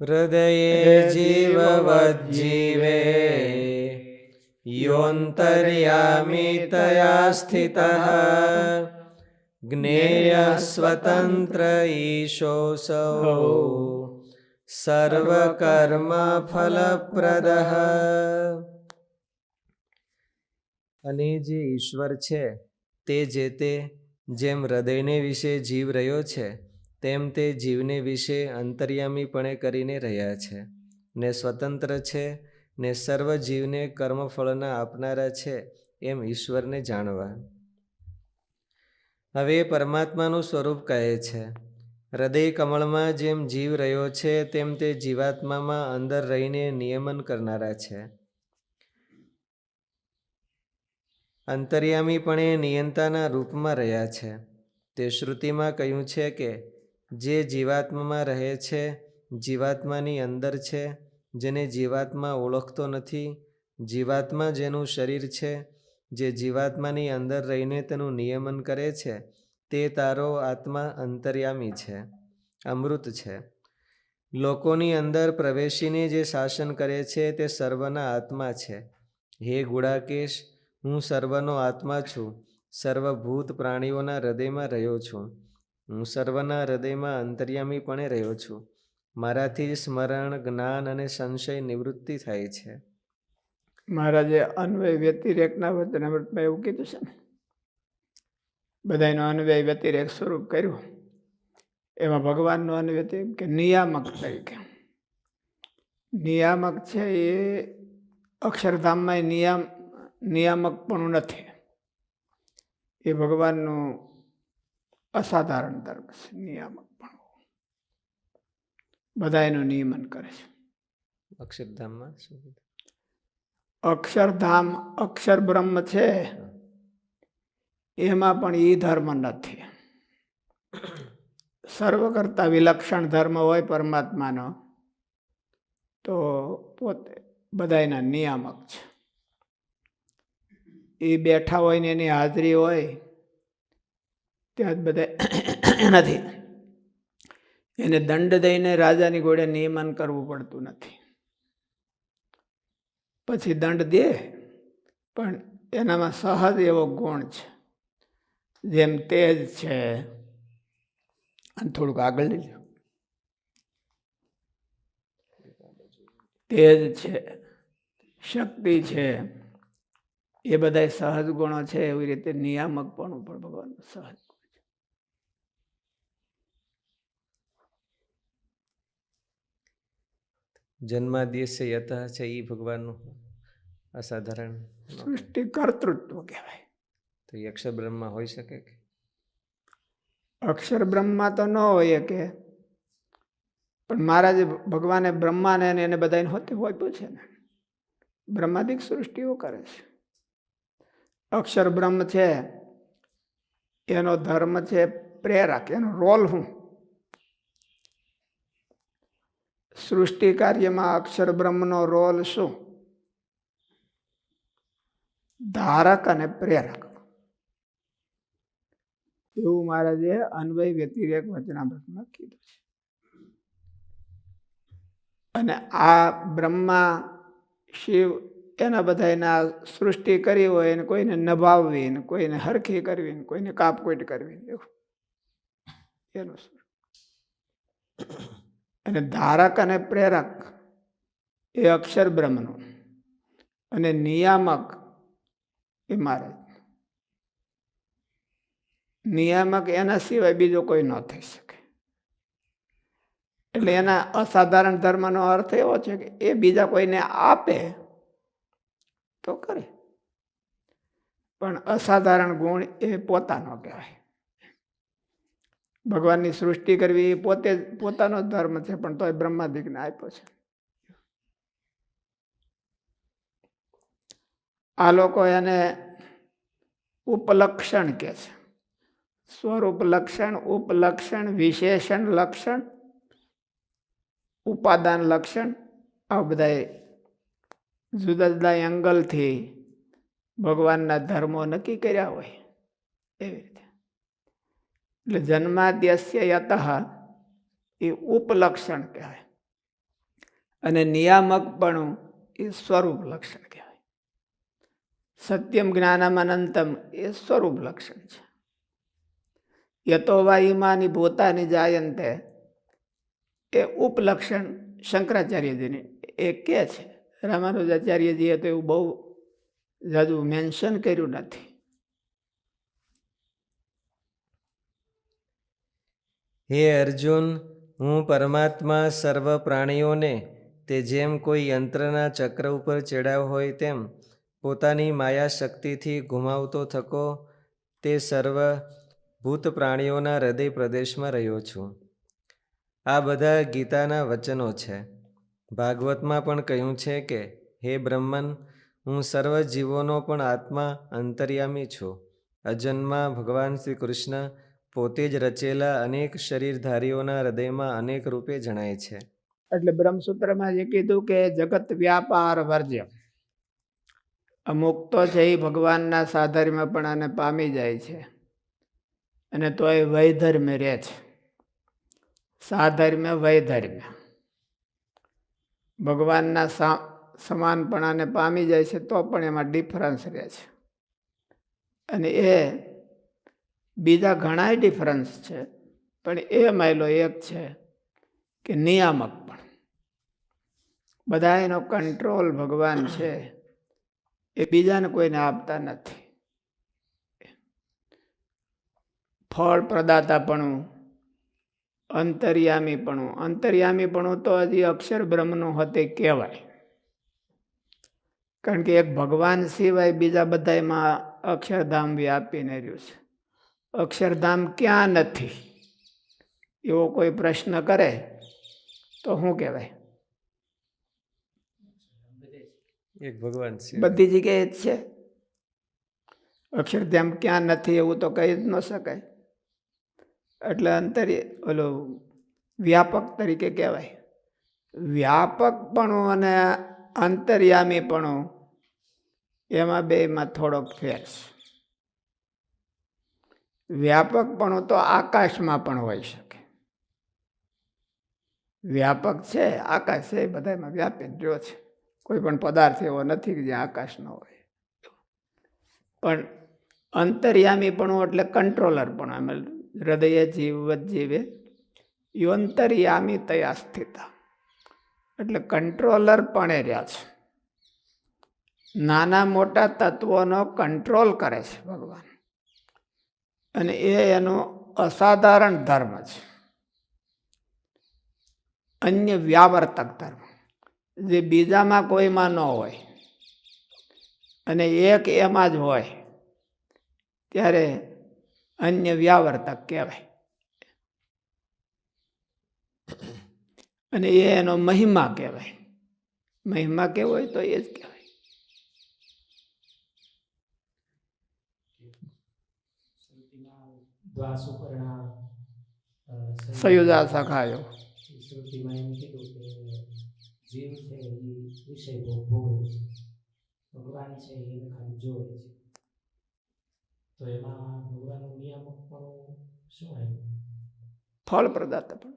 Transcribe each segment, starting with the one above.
હૃદયે हृदये जीववज्जीवे। योऽन्तर्यामि तया જ્ઞેય સ્વતંત્ર स्वतन्त्र સર્વકર્મ સર્વકર્મફલપ્રદઃ અને જે ઈશ્વર છે, તે જે તે જેમ હૃદયને વિશે જીવ રહ્યો છે તેમ તે જીવને વિશે અંતર્યામીપણે કરીને રહ્યા છે. ને સ્વતંત્ર છે, ને સર્વ જીવને કર્મફળના આપનારા છે એમ ઈશ્વરને જાણવા. હવે પરમાત્માનું સ્વરૂપ કહે છે, હૃદય કમળમાં જેમ જીવ રહ્યો છે, તેમ તે જીવાત્મામાં અંદર રહીને નિયમન કરનારા છે. અંતર્યામીપણે નિયંતાના રૂપમાં રહ્યા છે. તે શ્રુતિમાં કહ્યું છે કે જે જીવાત્મામાં રહે છે, જીવાત્માની અંદર છે, જેને જીવાત્મા ઓળખતો નથી. જીવાત્મા જેનું શરીર છે, જે જીવાત્માની અંદર રહીને તેનું નિયમન કરે છે, તે તારો આત્મા અંતર્યામી છે, અમૃત છે. લોકોની અંદર પ્રવેશીને જે શાસન કરે છે, તે સર્વના આત્મા છે. હે ગુડાકેશ હું સર્વનો આત્મા છું. સર્વભૂત પ્રાણીઓના હૃદયમાં રહ્યો છું. હું સર્વના હૃદયમાં અંતર્યામીપણે રહ્યો છું. મારાથી સ્મરણ, જ્ઞાન અને સંશય નિવૃત્તિ થાય છે. મહારાજે અન્વય વ્યતિરેકના વચનામૃતમાં એવું કીધું છે ને? બધાનો અન્વય વ્યતિરેક સ્વરૂપ કર્યું. એમાં ભગવાનનો અન્વય કે નિયામક તરીકે. નિયામક છે એ અક્ષરધામમાં નિયામ, નિયામક પણ નથી. એ ભગવાનનું અસાધારણ ધર્મ છે નિયામક પણ. બધા એનું નિયમન કરે છે. અક્ષરધામમાં અક્ષરધામ અક્ષર બ્રહ્મ છે એમાં પણ એ ધર્મ નથી. સર્વ કરતા વિલક્ષણ ધર્મ હોય પરમાત્માનો તો પોતે બધા એના નિયામક છે. એ બેઠા હોય ને એની હાજરી હોય ત્યાં જ બધા નથી. એને દંડ દઈને રાજાની ઘોડે નિયમન કરવું પડતું નથી. પછી દંડ દે, પણ એનામાં સહજ એવો ગુણ છે. જેમ તેજ છે. અને થોડુંક આગળ લઈ લો તેજ છે, શક્તિ છે, એ બધા સહજ ગુણો છે, એવી રીતે નિયામક પણ ભગવાન સહજ છે યતઃ છે એ ભગવાનનું અસાધારણ સૃષ્ટિ કર્તૃત્વ કહેવાય. તો એ અક્ષર બ્રહ્મા હોઈ શકે કે? અક્ષર બ્રહ્મા તો ન હોય કે પણ મહારાજે ભગવાને બ્રહ્માને એને બધાને હોતી હોય છે ને. બ્રહ્માદિક સૃષ્ટિઓ કરે છે. અક્ષર બ્રહ્મ છે એનો ધર્મ છે પ્રેરક એનો રોલ શું સૃષ્ટિ કાર્યમાં અક્ષર બ્રહ્મનો રોલ શું? ધારક અને પ્રેરક. એવું મહારાજે અન્વય વ્યતિરેક વચનામૃતમાં કીધું છે. અને આ બ્રહ્મા શિવ એના બધા એના સૃષ્ટિ કરી હોય ને કોઈને નભાવવી ને કોઈને હરખી કરવી ને કોઈને કાપકોટ કરવી, એવું. એનું. અને ધારક અને પ્રેરક એ અક્ષર બ્રહ્મનું અને નિયામક એ મહારાજ નિયામક એના સિવાય બીજો કોઈ ન થઈ શકે. એટલે એના અસાધારણ ધર્મનો અર્થ એવો છે કે એ બીજા કોઈને આપે તો કરે. પણ અસાધારણ ગુણ એ પોતાનો કહેવાય. ભગવાનની સૃષ્ટિ કરવી એ પોતે પોતાનો ધર્મ છે, પણ તોય બ્રહ્માદિકને આપ્યો છે. આ લોકો એને ઉપલક્ષણ કહે છે. સ્વરૂપ લક્ષણ, ઉપલક્ષણ, વિશેષણ લક્ષણ, ઉપાદાન લક્ષણ, આ બધા જુદા જુદા એંગલથી ભગવાનના ધર્મો નક્કી કર્યા હોય એવી રીતે. એટલે જન્માદ્યસ્ય યત એ ઉપલક્ષણ કહેવાય. અને નિયામકપણું એ સ્વરૂપ લક્ષણ કહેવાય. સત્યમ જ્ઞાનમ એ સ્વરૂપ લક્ષણ છે. યતો વા ભૂતાની જાયંતે એ ઉપલક્ષણ શંકરાચાર્યજીને એ કે છે. રામાનુજાચાર્યજીએ તો એવું બહુ જાજુ મેન્શન કર્યું નથી. હે અર્જુન, હું પરમાત્મા સર્વ પ્રાણીઓને તે જેમ કોઈ યંત્રના ચક્ર ઉપર ચડાવ હોય તેમ પોતાની માયા શક્તિથી ઘુમાવતો થકો, તે સર્વ ભૂત પ્રાણીઓના હૃદય પ્રદેશમાં રહ્યો છું. આ બધા ગીતાના વચનો છે. ભાગવતમાં પણ કહ્યું છે કે, હે બ્રહ્મન, હું સર્વ જીવોનો પણ આત્મા અંતર્યામી છું. અજન્મા ભગવાન શ્રી કૃષ્ણ પોતે જ રચેલા અનેક શરીરધારીઓના હૃદયમાં અનેક રૂપે જણાય છે. એટલે બ્રહ્મસૂત્રમાં જે કીધું કે જગત વ્યાપાર વર્જ્ય. અમુક તો છે એ ભગવાનના સાધર્મ્ય પણ આને પામી જાય છે. અને તોય વૈધર્મ્ય રહે છે. સાધર્મ્ય, વૈધર્મ્ય. ભગવાનના સમાનપણાને પામી જાય છે તો પણ એમાં ડિફરન્સ રહે છે. અને એ બીજા ઘણાય ડિફરન્સ છે, પણ એ માયલો એક છે કે નિયામક પણ. બધા એનો કંટ્રોલ ભગવાન છે, એ બીજાને કોઈને આપતા નથી. ફળ પ્રદાતાપણું અંતર્યામીપણું અંતર્યામીપણું તો હજી અક્ષર બ્રહ્મનું હતે કહેવાય. કારણ કે એક ભગવાન સિવાય બીજા બધામાં અક્ષરધામ વ્યાપીને રહ્યું છે. અક્ષરધામ ક્યાં નથી? એવો કોઈ પ્રશ્ન કરે તો શું કહેવાય? એક ભગવાન છે. બધી જગ્યાએ જ છે. અક્ષરધામ ક્યાં નથી એવું તો કહી જ ન શકાય. એટલે અંતરી ઓલો વ્યાપક તરીકે કહેવાય. વ્યાપકપણું અને અંતર્યામીપણું એમાં બેમાં થોડોક ફેર છે. વ્યાપકપણું તો આકાશમાં પણ હોઈ શકે. વ્યાપક છે, આકાશ છે, એ બધામાં વ્યાપી જો છે. કોઈ પણ પદાર્થ એવો નથી કે જ્યાં આકાશ ન હોય. પણ અંતર્યામીપણું એટલે કંટ્રોલર પણ એમ હૃદય જીવ જીવે. યોંતર્યામી તયા સ્થિતા. એટલે કંટ્રોલર પણ રહ્યા છે. નાના મોટા તત્વોનો કંટ્રોલ કરે છે ભગવાન. અને એ એનો અસાધારણ ધર્મ છે. અન્ય વ્યાવર્તક ધર્મ. જે બીજામાં કોઈમાં ન હોય અને એક એમાં જ હોય, ત્યારે અન્ય વ્યાવર્તક કહેવાય. અને એ એનો મહિમા કહેવાય. મહિમા કેવો હોય તો એ જ કહેવાય. સયુજા સખાયો શ્રુતિમાં એમ કીધું કે જીવ છે એ વિષય ભોગવે છે. ભગવાન છે એને ખાલી જોવે છે. તો એમાં ભગવાનનું નિયામક પણ શું ફળ પ્રદાતા પણ.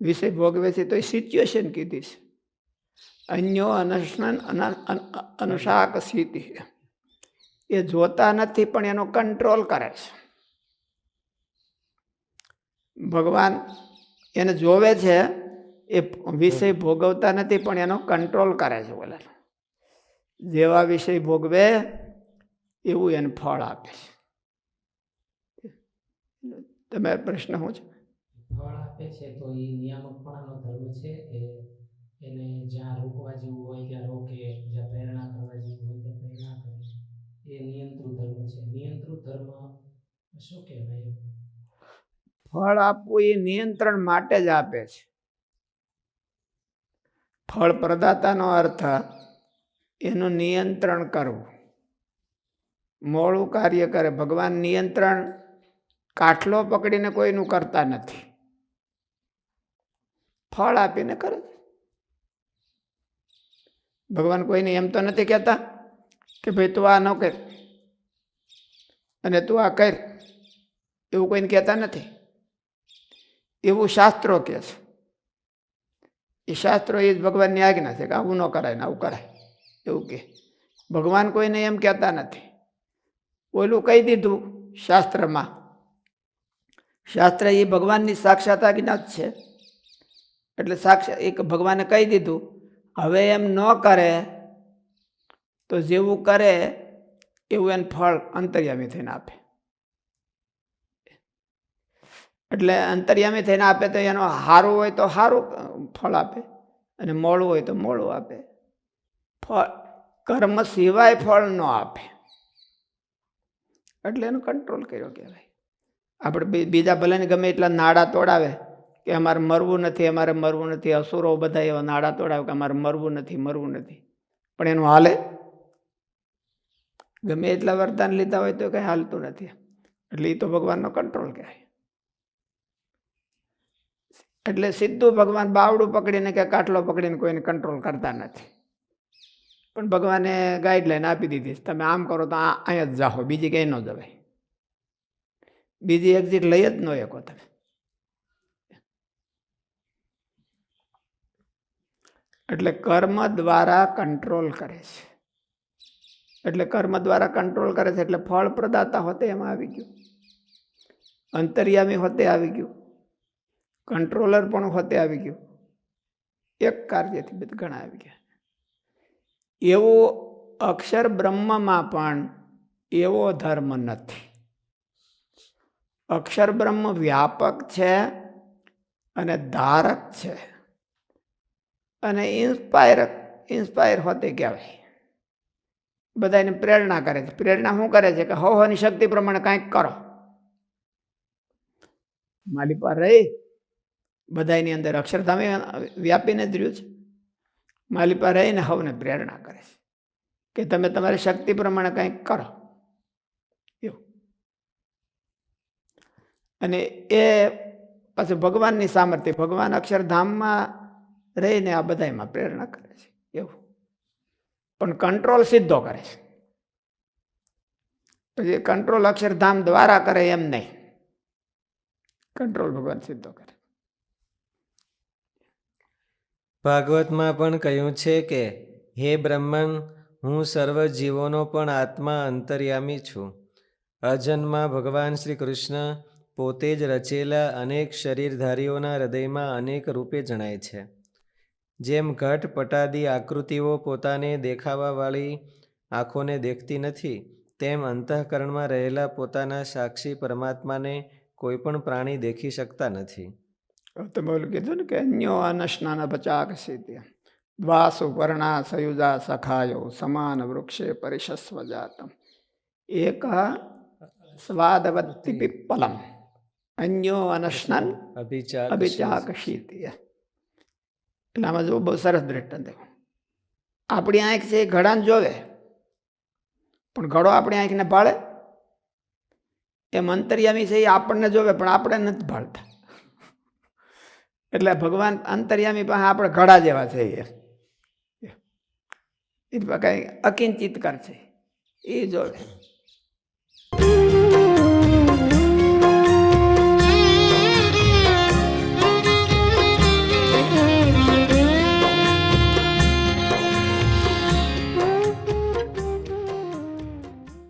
વિષય ભોગવે છે તો એ સિચ્યુએશન કીધી છે. અન્યો અનશન અનુશાક સ્થિતિ એ જોતા નથી પણ એનો કંટ્રોલ કરે છે. ભગવાન એને જોવે છે, એ વિષય ભોગવતા નથી, પણ એનો કંટ્રોલ કરે છે બોલાનો જેવા વિષય ભોગવે, એવું એને ફળ આપે છે. તમે પ્રશ્ન શું છે? ફળ આપે છે તો એ નિયામકપણાનો ધર્મ છે, એ એને જ્યાં રોકવા જેવું હોય, ત્યાં રોકે, જ્યાં પ્રેરણા કરવા જેવું હોય, ત્યાં પ્રેરણા કરે એ નિયંત્રુ ધર્મ છે. નિયંત્રુ ધર્મ શું કહેવાય? ફળ આપવું એ નિયંત્રણ માટે જ આપે છે. ફળ પ્રદાતાનો અર્થ એનું નિયંત્રણ કરવું. મોડું કાર્ય કરે. ભગવાન નિયંત્રણ કાઠલો પકડીને કોઈનું કરતા નથી. ફળ આપીને કરે. ભગવાન કોઈને એમ તો નથી કહેતા કે ભાઈ તું આ ન કર. અને તું આ કર. એવું કોઈને કહેતા નથી. એવું શાસ્ત્રો કહે છે. એ શાસ્ત્રો એ જ ભગવાનની આજ્ઞા છે કે આવું ન કરાય ને આવું કરાય. એવું કહે ભગવાન કોઈને એમ કહેતા નથી. ઓલું કહી દીધું શાસ્ત્રમાં. શાસ્ત્ર એ ભગવાનની સાક્ષાત આજ્ઞા જ છે. એટલે સાક્ષાત એક ભગવાને કહી દીધું, હવે એમ ન કરે તો જેવું કરે એવું એને ફળ અંતર્યામી થઈને આપે. એટલે અંતર્યામી થઈને આપે તો એનો સારું હોય તો સારું ફળ આપે અને મોળું હોય તો મોળું આપે. ફળ, કર્મ સિવાય ફળ ન આપે. એટલે એનો કંટ્રોલ કર્યો કહેવાય. આપણે બીજા ભલે ને ગમે એટલા નાડા તોડાવે કે અમારે મરવું નથી, અમારે મરવું નથી, અસુરો બધા એવા નાડા તોડાવે કે અમારે મરવું નથી મરવું નથી. પણ એનું હાલે? ગમે એટલા વરદાન લીધા હોય તો કંઈ હાલતું નથી. એટલે એ તો ભગવાનનો કંટ્રોલ કહેવાય. એટલે સીધું ભગવાન બાવડું પકડીને કે કાટલો પકડીને કોઈને કંટ્રોલ કરતા નથી. પણ ભગવાને ગાઈડલાઈન આપી દીધી તમે આમ કરો તો અહીંયા જ જાઓ, બીજી ક્યાંય ન જવાય. બીજી એક્ઝિટ લઈ જ ન શકો તમે. એટલે કર્મ દ્વારા કંટ્રોલ કરે છે. એટલે કર્મ દ્વારા કંટ્રોલ કરે છે એટલે ફળ પ્રદાતા હોતે એમાં આવી ગયું. અંતર્યામી હોતે આવી ગયું. કંટ્રોલર પણ હોતે આવી ગયું. એક કાર્યથી બધા ઘણા આવી ગયા. એવો અક્ષર બ્રહ્મમાં પણ એવો ધર્મ નથી. અક્ષર બ્રહ્મ વ્યાપક છે અને ધારક છે. અને ઇન્સ્પાયર ઇન્સ્પાયર હોતે કહેવાય. બધા પ્રેરણા કરે છે. પ્રેરણા શું કરે છે? કે હો હોની શક્તિ પ્રમાણે કાંઈક કરો. માલી પર રહી. બધાની અંદર અક્ષરધામે વ્યાપીને જ રહ્યું છે. માલિપા રહીને હવને પ્રેરણા કરે છે કે તમે તમારી શક્તિ પ્રમાણે કંઈક કરો. એવું અને એ પાછું ભગવાનની સામર્થ્ય, ભગવાન અક્ષરધામમાં રહીને આ બધામાં પ્રેરણા કરે છે. એવું પણ કંટ્રોલ સીધો કરે છે. પછી કંટ્રોલ અક્ષરધામ દ્વારા કરે એમ નહીં. કંટ્રોલ ભગવાન સીધો કરે. ભાગવતમાં પણ કહ્યું છે કે, હે બ્રહ્મન, હું સર્વ જીવોનો પણ આત્મા અંતર્યામી છું. અજન્મા ભગવાન શ્રી કૃષ્ણ પોતે જ રચેલા અનેક શરીરધારીઓના હૃદયમાં અનેક રૂપે જણાય છે. જેમ ઘટ પટાદી આકૃતિઓ પોતાને દેખાવાવાળી આંખોને દેખતી નથી, તેમ અંતઃકરણમાં રહેલા પોતાના સાક્ષી પરમાત્માને કોઈ પણ પ્રાણી દેખી શકતા નથી. તમે ઓલું કીધું ને કે અન્યો અનસ્નાન બચાક સીત્ય દ્વાસુ વર્ણા સયુજા સખાયો સમાન વૃક્ષે પરિશસ્વ જાતમ એક સ્વાદવત્તિ પિપ્પલમ અન્યો અનશ્નન અભિચાર અભિચાક શીત્ય એટલે આમાં જો બહુ સરસ દ્રષ્ટાંત આવ્યું. આપણી આંખ છે એ ઘડાને જોવે પણ ઘડો આપણી આંખને ભાળે એમ અંતર્યામી છે એ આપણને જોવે પણ આપણે નથી ભાળતા એટલે ભગવાન અંતર્યામી પાસે આપણે ઘડા જેવા છે એ કાંઈ અકિંચિત કર છે એ જોવે